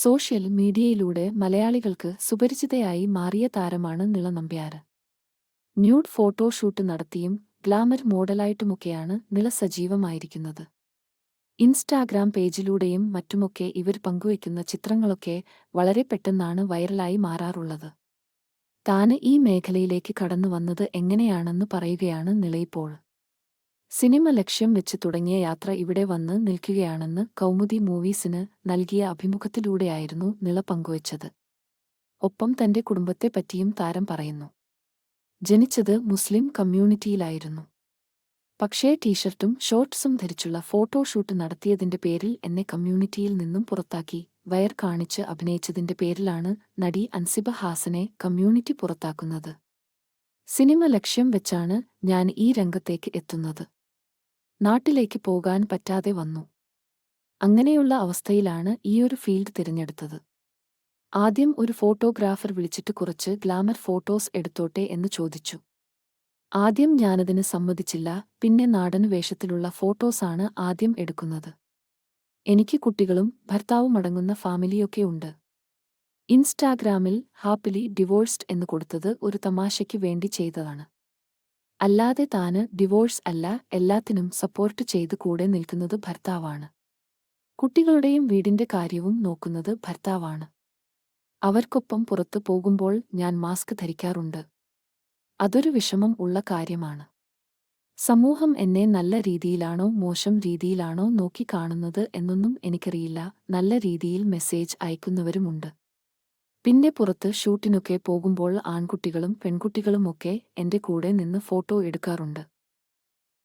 Social മീഡിയയിലൂടെ മലയാളികൾക്ക് സുപരിചിതയായി മാറിയ താരമാണ് നിളനമ്പ്യാർ ന്യൂഡ് ഫോട്ടോഷൂട്ട് നടത്തിയും ഗ്ലാമർ മോഡലായിട്ടുമൊക്കെയാണ് നിള സജീവമായിരിക്കുന്നത്. ഇൻസ്റ്റാഗ്രാം പേജിലൂടെയും മറ്റുമൊക്കെ ഇവർ പങ്കുവയ്ക്കുന്ന ചിത്രങ്ങളൊക്കെ വളരെ പെട്ടെന്നാണ് വൈറലായി മാറാറുള്ളത്. താന് ഈ മേഖലയിലേക്ക് കടന്നു വന്നത് എങ്ങനെയാണെന്ന് പറയുകയാണ് നിളയിപ്പോൾ സിനിമ ലക്ഷ്യം വെച്ച് തുടങ്ങിയ യാത്ര ഇവിടെ വന്ന് നിൽക്കുകയാണെന്ന് കൗമുദി മൂവീസിന് നൽകിയ അഭിമുഖത്തിലൂടെയായിരുന്നു നിള പങ്കുവച്ചത്. ഒപ്പം തന്റെ കുടുംബത്തെപ്പറ്റിയും താരം പറയുന്നു. ജനിച്ചത് മുസ്ലിം കമ്മ്യൂണിറ്റിയിലായിരുന്നു. പക്ഷേ ടീഷർട്ടും ഷോർട്ട്സും ധരിച്ചുള്ള ഫോട്ടോഷൂട്ട് നടത്തിയതിന്റെ പേരിൽ എന്നെ കമ്മ്യൂണിറ്റിയിൽ നിന്നും പുറത്താക്കി വയർ കാണിച്ച് അഭിനയിച്ചതിന്റെ പേരിലാണ് നടി അൻസിബ ഹാസനെ കമ്മ്യൂണിറ്റി പുറത്താക്കുന്നത്. സിനിമ ലക്ഷ്യം വെച്ചാണ് ഞാൻ ഈ രംഗത്തേക്ക് എത്തുന്നത്. നാട്ടിലേക്ക് പോകാൻ പറ്റാതെ വന്നു. അങ്ങനെയുള്ള അവസ്ഥയിലാണ് ഈയൊരു ഫീൽഡ് തിരഞ്ഞെടുത്തത്. ആദ്യം ഒരു ഫോട്ടോഗ്രാഫർ വിളിച്ചിട്ട് കുറച്ച് ഗ്ലാമർ ഫോട്ടോസ് എടുത്തോട്ടെ എന്ന് ചോദിച്ചു. ആദ്യം ഞാനതിന് സമ്മതിച്ചില്ല പിന്നെ നാടൻ വേഷത്തിലുള്ള ഫോട്ടോസാണ് ആദ്യം എടുക്കുന്നത്. എനിക്ക് കുട്ടികളും ഭർത്താവും അടങ്ങുന്ന ഫാമിലിയൊക്കെ ഉണ്ട്. ഇൻസ്റ്റാഗ്രാമിൽ ഹാപ്പിലി ഡിവോഴ്സ്ഡ് എന്ന് കൊടുത്തത് ഒരു തമാശയ്ക്ക് വേണ്ടി ചെയ്തതാണ്. അല്ലാതെ താന് ഡിവോഴ്സ് അല്ല എല്ലാത്തിനും സപ്പോർട്ട് ചെയ്ത് കൂടെ നിൽക്കുന്നത് ഭർത്താവാണ്. കുട്ടികളുടെയും വീടിന്റെ കാര്യവും നോക്കുന്നത് ഭർത്താവാണ്. അവർക്കൊപ്പം പുറത്തു പോകുമ്പോൾ ഞാൻ മാസ്ക് ധരിക്കാറുണ്ട്. അതൊരു വിഷമം ഉള്ള കാര്യമാണ്. സമൂഹം എന്നെ നല്ല രീതിയിലാണോ മോശം രീതിയിലാണോ നോക്കിക്കാണുന്നത് എന്നൊന്നും എനിക്കറിയില്ല. നല്ല രീതിയിൽ മെസ്സേജ് അയക്കുന്നവരുമുണ്ട്. പിന്നെ പുറത്ത് ഷൂട്ടിനൊക്കെ പോകുമ്പോൾ ആൺകുട്ടികളും പെൺകുട്ടികളുമൊക്കെ എന്റെ കൂടെ നിന്ന് ഫോട്ടോ എടുക്കാറുണ്ട്.